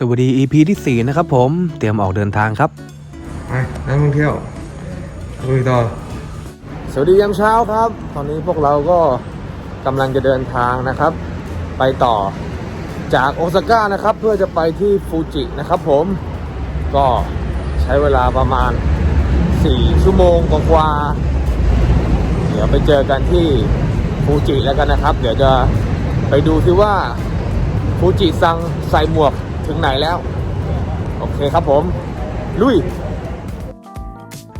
สวัสดี EP ที่ 4 นะครับผม เตรียมออกเดินทางครับ ไปนักท่องเที่ยวลุยต่อสวัสดียามเช้าครับ ตอนนี้พวกเราก็กำลังจะเดินทางนะครับ ไปต่อจากโอซาก้านะครับ เพื่อจะไปที่ฟูจินะครับผมก็ใช้เวลาประมาณ 4 ชั่วโมงกว่าๆเดี๋ยวไปเจอกันที่ฟูจิแล้วกันนะครับ เดี๋ยวจะไปดูซิว่าฟูจิซังใส่หมวก ถึงไหนแล้ว โอเคครับผม ลุย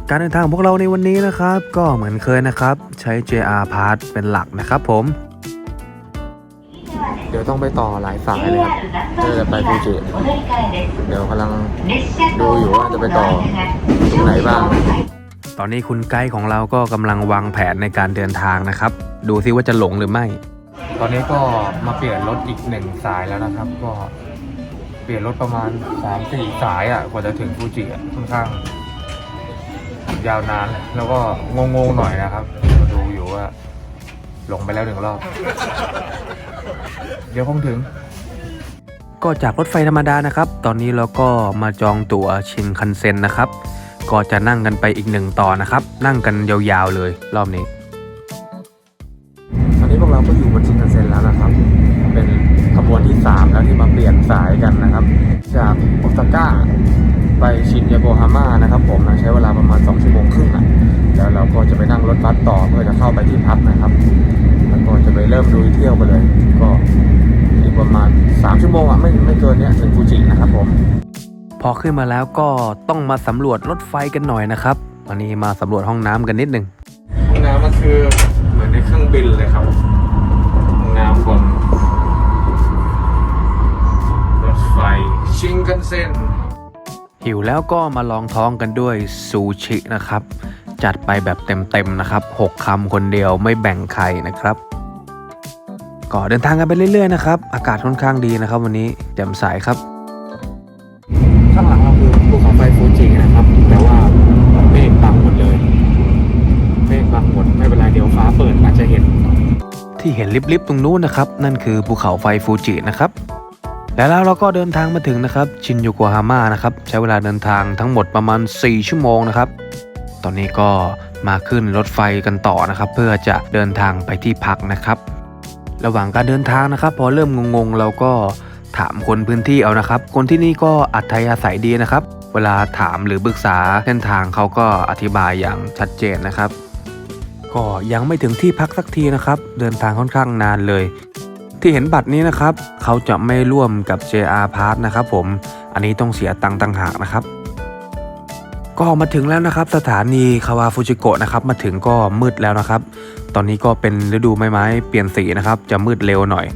การเดินทางของพวกเราในวันนี้นะครับ ก็เหมือนเคยนะครับ ใช้ JR Pass เป็นหลักนะครับผม เดี๋ยวต้องไปต่อหลายสายเลยครับเพื่อจะไปฟูจิเดี๋ยวกำลังดูอยู่ว่าจะไปต่อตรงไหนบ้าง ตอนนี้คุณไกด์ของเราก็กำลังวางแผนในการเดินทางนะครับ ดูซิว่าจะหลงหรือไม่ ตอนนี้ก็มาเปลี่ยนรถอีกหนึ่งสายแล้วนะครับ ก็ เปลี่ยนรถประมาณ3 4สายอะกว่าจะถึงฟูจิอะค่อนข้าง ยาวนานแล้วก็งงๆหน่อยนะครับ ดูอยู่ว่า หลงไปแล้วหนึ่งรอบ เดี๋ยวคงถึง ก็จากรถไฟธรรมดานะครับ ตอนนี้เราก็มาจองตั๋วชินคันเซ็นนะครับ ก็จะนั่งกันไปอีกหนึ่งต่อนะครับ นั่งกันยาวๆเลยรอบนี้ กเราก็อยู่บนชินคันเซ็นแล้วนะครับ เป็นขบวนที่ 3 แล้วที่มาเปลี่ยนสายกันนะครับ จากโอซาก้าไปชินยาโกฮาม่านะครับ ผมนะใช้เวลาประมาณ 2 ชั่วโมงครึ่งอะแล้วเราก็จะไปนั่งรถบัสต่อเพื่อจะเข้าไปที่พักนะครับแล้วก็จะไปเริ่มลุยเที่ยวไปเลย ก็อีกประมาณ 3 ชั่วโมงอะไม่ไม่เกินเนี้ยถึงฟูจินะครับผมพอขึ้นมาแล้วก็ต้องมาสำรวจรถไฟกันหน่อยนะครับวันนี้มาสำรวจห้องน้ำกันนิดนึงห้องน้ำมันคือเหมือนในเครื่องบินเลยครับ รถไฟชิงกันเซ็นหิวแล้วก็มาลองท้องกันด้วยซูชินะครับ จัดไปแบบเต็มๆนะครับ 6คำคนเดียวไม่แบ่งใครนะครับก็เดินทางกันไปเรื่อยๆนะครับ อากาศค่อนข้างดีนะครับ วันนี้แจ่มใสครับ ข้างหลังเราคือภูเขาไฟฟูจินะครับ แต่ว่าเมฆบังหมดเลยเมฆบังหมดไม่เป็นไรเดี๋ยวฟ้าเปิดอาจจะเห็น ที่เห็นลิบๆตรงนู้นนะครับ นั่นคือภูเขาไฟฟูจินะครับ แล้วเราก็เดินทางมาถึงนะครับชินโยโกฮาม่านะครับใช้เวลาเดินทางทั้งหมดประมาณ 4 ชั่วโมงนะครับ ตอนนี้ก็มาขึ้นรถไฟกันต่อนะครับ เพื่อจะเดินทางไปที่พักนะครับ ระหว่างการเดินทางนะครับ พอเริ่มงงๆเราก็ถามคนพื้นที่เอานะครับ คนที่นี่ก็อัธยาศัยดีนะครับ เวลาถามหรือปรึกษาเส้นทางเขาก็อธิบายอย่างชัดเจนนะครับ ก็ยังไม่ถึงที่พักสักทีนะครับ เดินทางค่อนข้างนานเลย ที่เห็นบัตรนี้นะครับ เขาจะไม่ร่วมกับ JR Pass นะครับ ผม อันนี้ต้องเสียตังค์ต่างหากนะครับ ก็มาถึงแล้วนะครับ สถานีคาวาฟูจิโกะนะครับ มาถึงก็มืดแล้วนะครับ ตอนนี้ก็เป็นฤดูใบไม้เปลี่ยนสีนะครับ จะมืดเร็วหน่อย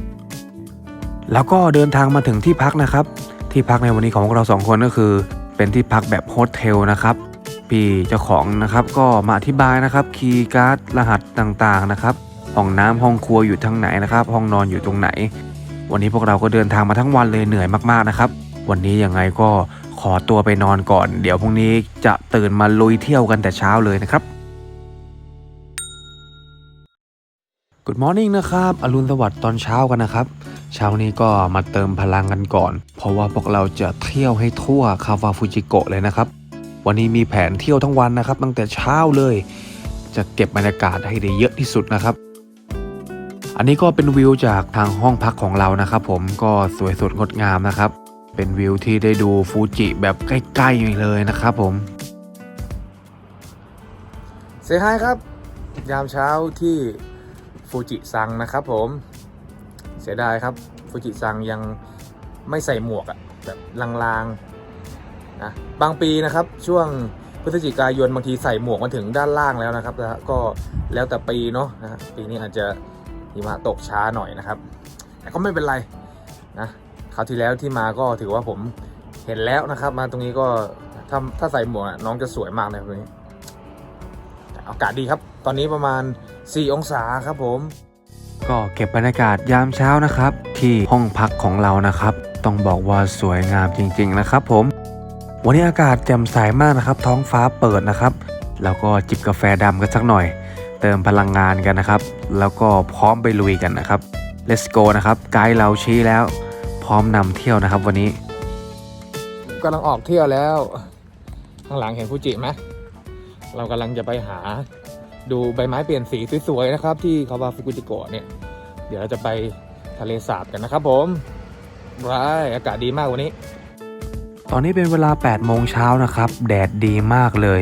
แล้วก็เดินทางมาถึงที่พักนะครับ ที่พักในวันนี้ของเราสองคนก็คือ เป็นที่พักแบบโฮเทลนะครับพี่เจ้าของนะครับก็มาอธิบายนะครับคีย์การ์ดรหัสต่างๆนะครับ ห้องน้ำห้องครัวอยู่ทางไหนนะครับ ห้องนอนอยู่ตรงไหน วันนี้พวกเราก็เดินทางมาทั้งวันเลยเหนื่อยมากๆนะครับ วันนี้ยังไงก็ขอตัวไปนอนก่อน เดี๋ยวพรุ่งนี้จะตื่นมาลุยเที่ยวกันแต่เช้าเลยนะครับ Good Morning นะครับ อรุณสวัสดิ์ตอนเช้ากันนะครับ เช้านี้ก็มาเติมพลังกันก่อน เพราะว่าพวกเราจะเที่ยวให้ทั่วคาวาฟูจิโกะเลยนะครับ วันนี้มีแผนเที่ยวทั้งวันนะครับ ตั้งแต่เช้าเลย จะเก็บบรรยากาศให้ได้เยอะที่สุดนะครับ อันนี้ก็เป็นวิวจากทางห้องพักของเรานะครับผมก็สวยสดงดงามนะครับ เป็นวิวที่ได้ดูฟูจิแบบใกล้ๆเลยนะครับผมเซฮายครับ ยามเช้าที่ฟูจิซังนะครับผมเสียดายครับฟูจิซังยังไม่ใส่หมวกอะแบบลางๆนะบางปีนะครับช่วงพฤศจิกายนบางทีใส่หมวกมาถึงด้านล่างแล้วนะครับ ก็แล้วแต่ปีเนาะนะปีนี้อาจจะ หิมะตกช้าหน่อยนะครับ แต่ก็ไม่เป็นไรนะคราวที่แล้วที่มาก็ถือว่าผมเห็นแล้วนะครับ มาตรงนี้ก็ถ้าถ้าใส่หมวกน้องจะสวยมากเลยตรงนี้แต่อากาศดีครับ ตอนนี้ประมาณ 4 องศาครับผม ก็เก็บบรรยากาศยามเช้านะครับ ที่ห้องพักของเรานะครับ ต้องบอกว่าสวยงามจริง ๆ นะครับ ผม วันนี้อากาศแจ่มใสมากนะครับ ท้องฟ้าเปิดนะครับ แล้วก็จิบกาแฟดำกันสักหน่อย เติมพลังงานกันนะครับ แล้วก็พร้อมไปลุยกันนะครับ let's go นะครับ ไกด์เราชี้แล้ว พร้อมนำเที่ยวนะครับวันนี้กำลังออกเที่ยวแล้ว ข้างหลังเห็นฟูจิไหมเรากำลังจะไปหาดูใบไม้เปลี่ยนสีสวยๆนะครับ ที่คาวาฟุกุจิโกะเนี่ย เดี๋ยวเราจะไปทะเลสาบกันนะครับผมว้ายอากาศดีมากวันนี้ ตอนนี้เป็นเวลา8โมงเช้านะครับ แดดดีมากเลย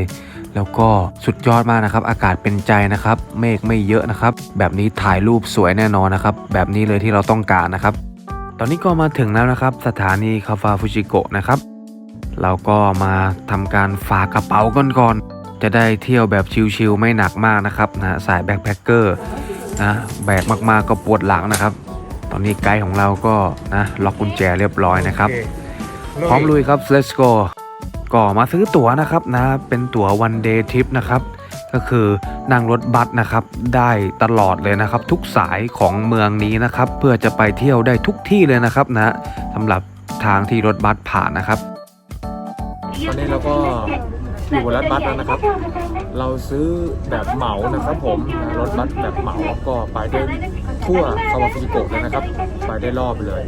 แล้วก็สุดยอดมากนะครับ อากาศเป็นใจนะครับ เมฆไม่เยอะนะครับ แบบนี้ถ่ายรูปสวยแน่นอนนะครับ แบบนี้เลยที่เราต้องการนะครับ ตอนนี้ก็มาถึงแล้วนะครับ สถานีคาฟาฟุจิโกะนะครับ เราก็มาทำการฝากกระเป๋าก่อนก่อน จะได้เที่ยวแบบชิลๆไม่หนักมากนะครับนะสายแบ็คแพคเกอร์นะแบกมากๆก็ปวดหลังนะครับ ตอนนี้ไกด์ของเราก็นะล็อกกุญแจเรียบร้อยนะครับ พร้อมลุยครับ let's go ก็มาซื้อตั๋วนะครับนะเป็นตั๋ว one day trip นะครับก็คือนั่งรถบัสนะครับ ได้ตลอดเลยนะครับ ทุกสายของเมืองนี้นะครับ เพื่อจะไปเที่ยวได้ทุกที่เลยนะครับนะสำหรับทางที่รถบัสผ่านนะครับ ตอนนี้เราก็อยู่บนรถบัสแล้วนะครับ เราซื้อแบบเหมานะครับ ผมรถบัสแบบเหมาก็ไปได้ทั่วคาวาฟิจิโกะเลยนะครับ ไปได้รอบเลย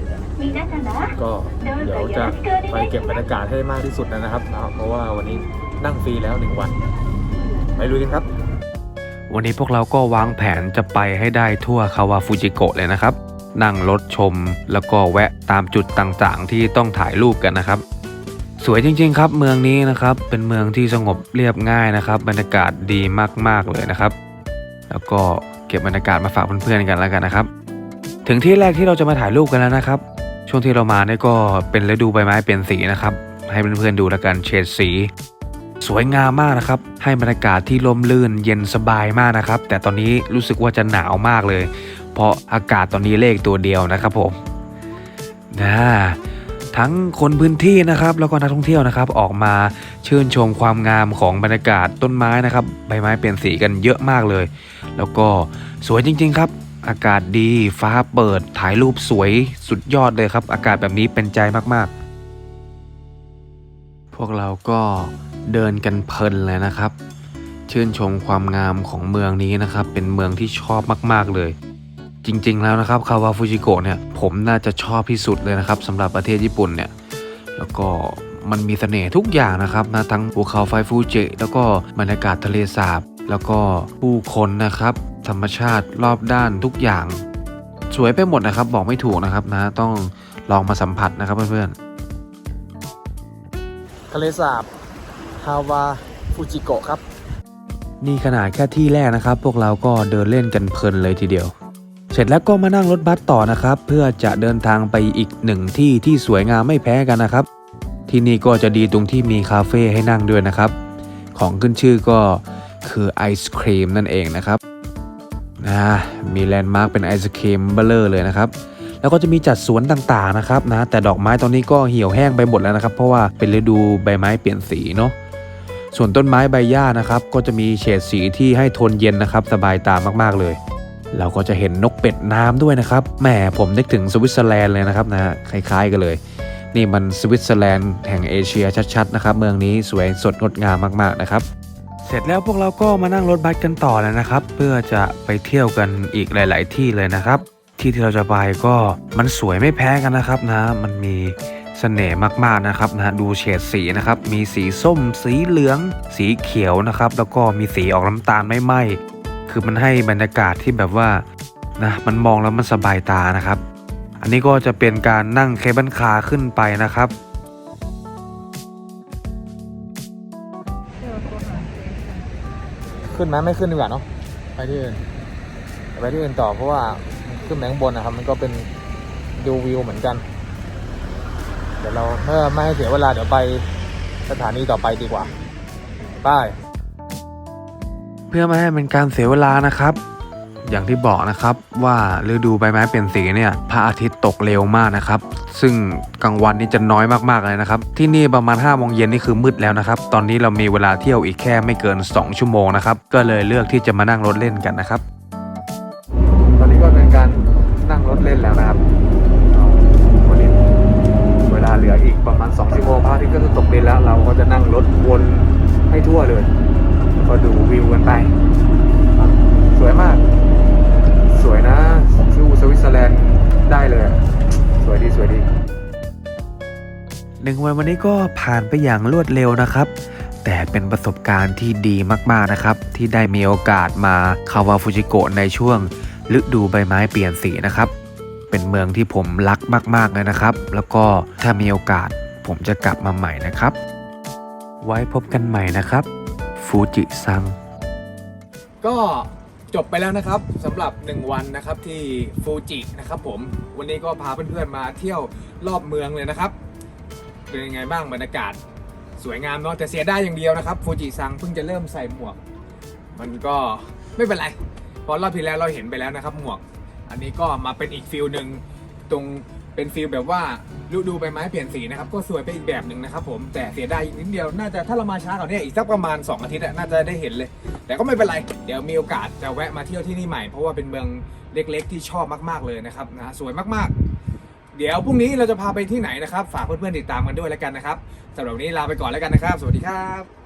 ก็เดี๋ยวจะไปเก็บบรรยากาศให้มากที่สุดนะครับนะเพราะว่าวันนี้นั่งฟรีแล้วหนึ่งวัน ไปลุยกันครับ วันนี้พวกเราก็วางแผนจะไปให้ได้ทั่วคาวาฟูจิโกะเลยนะครับ นั่งรถชมแล้วก็แวะตามจุดต่างๆ ที่ต้องถ่ายรูปกันนะครับ สวยจริง ๆ ครับเมืองนี้นะครับ เป็นเมืองที่สงบเรียบง่ายนะครับ บรรยากาศดีมากๆเลยนะครับ แล้วก็เก็บบรรยากาศมาฝากเพื่อนๆกันแล้วกันนะครับ ถึงที่แรกที่เราจะมาถ่ายรูปกันแล้วนะครับ ช่วงที่เรามาเนี่ยก็เป็นฤดูใบไม้เปลี่ยนสีนะครับ ให้เพื่อนๆดูแล้วกันเฉดสี สวยงามมากนะครับ ให้บรรยากาศที่ลมลื่นเย็นสบายมากนะครับ แต่ตอนนี้รู้สึกว่าจะหนาวมากเลย เพราะอากาศตอนนี้เลขตัวเดียวนะครับผมนะทั้งคนพื้นที่นะครับแล้วก็นักท่องเที่ยวนะครับออกมาชื่นชมความงามของบรรยากาศต้นไม้นะครับ ใบไม้เปลี่ยนสีกันเยอะมากเลย แล้วก็สวยจริง ๆ ครับ อากาศดีฟ้าเปิดถ่ายรูปสวยสุดยอดเลยครับ อากาศแบบนี้เป็นใจมากๆ พวกเราก็เดินกันเพลินเลยนะครับ ชื่นชมความงามของเมืองนี้นะครับ เป็นเมืองที่ชอบมากๆเลย จริงๆแล้วนะครับคาวาฟูจิโกะเนี่ยผมน่าจะชอบที่สุดเลยนะครับสำหรับประเทศญี่ปุ่นเนี่ยแล้วก็มันมีเสน่ห์ทุกอย่างนะครับนะทั้งภูเขาไฟฟูจิแล้วก็บรรยากาศทะเลสาบ แล้วก็ผู้คนนะครับ ธรรมชาติรอบด้านทุกอย่าง สวยไปหมดนะครับ บอกไม่ถูกนะครับนะ ต้องลองมาสัมผัสนะครับเพื่อนๆทะเลสาบฮาวาฟูจิโกะครับ นี่ขนาดแค่ที่แรกนะครับ พวกเราก็เดินเล่นกันเพลินเลยทีเดียว เสร็จแล้วก็มานั่งรถบัสต่อนะครับ เพื่อจะเดินทางไปอีกหนึ่งที่ที่สวยงามไม่แพ้กันนะครับ ที่นี่ก็จะดีตรงที่มีคาเฟ่ให้นั่งด้วยนะครับ ของขึ้นชื่อก็ คือไอศครีมนั่นเองนะครับนะมีแลนด์มาร์กเป็นไอศครีมเบลเลอร์เลยนะครับ แล้วก็จะมีจัดสวนต่างๆนะครับนะแต่ดอกไม้ตอนนี้ก็เหี่ยวแห้งไปหมดแล้วนะครับ เพราะว่าเป็นฤดูใบไม้เปลี่ยนสีเนาะส่วนต้นไม้ใบหญ้านะครับก็จะมีเฉดสีที่ให้ทนเย็นนะครับ สบายตามากๆเลย เราก็จะเห็นนกเป็ดน้ำด้วยนะครับแหมผมนึกถึงสวิตเซอร์แลนด์เลยนะครับนะคล้ายๆกันเลย นี่มันสวิตเซอร์แลนด์แห่งเอเชียชัดๆนะครับ เมืองนี้สวยสดงดงามมากๆนะครับ เสร็จแล้วพวกเราก็มานั่งรถบัสกันต่อแล้วนะครับ เพื่อจะไปเที่ยวกันอีกหลาย ๆ ที่เลยนะครับ ที่ที่เราจะไปก็มันสวยไม่แพ้กันนะครับนะ มันมีเสน่ห์มากๆนะครับนะดูเฉดสีนะครับ มีสีส้ม สีเหลือง สีเขียวนะครับ แล้วก็มีสีออกน้ำตาลไม่ไหมคือมันให้บรรยากาศที่แบบว่านะมันมองแล้วมันสบายตานะครับ อันนี้ก็จะเป็นการนั่งเคบิลคาขึ้นไปนะครับ ขึ้นไหมไม่ขึ้นดีกว่าเนาะไปที่อื่นไปที่อื่นต่อเพราะว่าขึ้นแมงบนนะครับ มันก็เป็นดูวิวเหมือนกัน เดี๋ยวเราเพื่อไม่ให้เสียเวลาเดี๋ยวไปสถานีต่อไปดีกว่าไปเพื่อไม่ให้เป็นการเสียเวลานะครับ อย่างที่บอกนะครับว่าฤดูใบไม้เปลี่ยนสีเนี่ยพระอาทิตย์ตกเร็วมากนะครับ ซึ่งกลางวันนี่จะน้อยมากๆเลยนะครับ ที่นี่ประมาณ5้าโมงเย็นนี่คือมืดแล้วนะครับ ตอนนี้เรามีเวลาเที่ยวอีกแค่ไม่เกิน 2 ชั่วโมงนะครับ ก็เลยเลือกที่จะมานั่งรถเล่นกันนะครับ ตอนนี้ก็เป็นการนั่งรถเล่นแล้วนะครับวันนี้เวลาเหลืออีกประมาณ2ชั่วโมงพระอาทิตย์ก็จะตกดินแล้ว เราก็จะนั่งรถวนให้ทั่วเลย ก็ดูวิวกันไป หนึ่งวันวันนี้ก็ผ่านไปอย่างรวดเร็วนะครับ แต่เป็นประสบการณ์ที่ดีมากๆนะครับ ที่ได้มีโอกาสมาคาวาฟูจิโกะในช่วงฤดูใบไม้เปลี่ยนสีนะครับ เป็นเมืองที่ผมรักมากๆเลยนะครับ แล้วก็ถ้ามีโอกาสผมจะกลับมาใหม่นะครับ ไว้พบกันใหม่นะครับฟูจิซังก็จบไปแล้วนะครับสำหรับ 1 วันนะครับที่ฟูจินะครับผมวันนี้ก็พาเพื่อนๆมาเที่ยวรอบเมืองเลยนะครับ เป็นยังไงบ้างบรรยากาศสวยงามเนาะแต่เสียได้อย่างเดียวนะครับฟูจิซังเพิ่งจะเริ่มใส่หมวก มันก็ไม่เป็นไรเพราะรอบที่แล้วเราเห็นไปแล้วนะครับหมวก อันนี้ก็มาเป็นอีกฟิลหนึ่งตรงเป็นฟิลแบบว่าฤดูใบไม้เปลี่ยนสีนะครับก็สวยไปอีกแบบหนึ่งนะครับผมแต่เสียดายอีกนิดเดียวน่าจะถ้าเรามาช้ากว่านี้อีกสักประมาณ 2 อาทิตย์น่าจะได้เห็นเลย แต่ก็ไม่เป็นไร เดี๋ยวมีโอกาสจะแวะมาเที่ยวที่นี่ใหม่เพราะว่าเป็นเมืองเล็กๆ ที่ชอบมากๆเลยนะครับนะสวยมากๆ เดี๋ยวพรุ่งนี้เราจะพาไปที่ไหนนะครับ ฝากเพื่อนๆติดตามกันด้วยแล้วกันนะครับสำหรับวันนี้ลาไปก่อนแล้วกันนะครับ สวัสดีครับ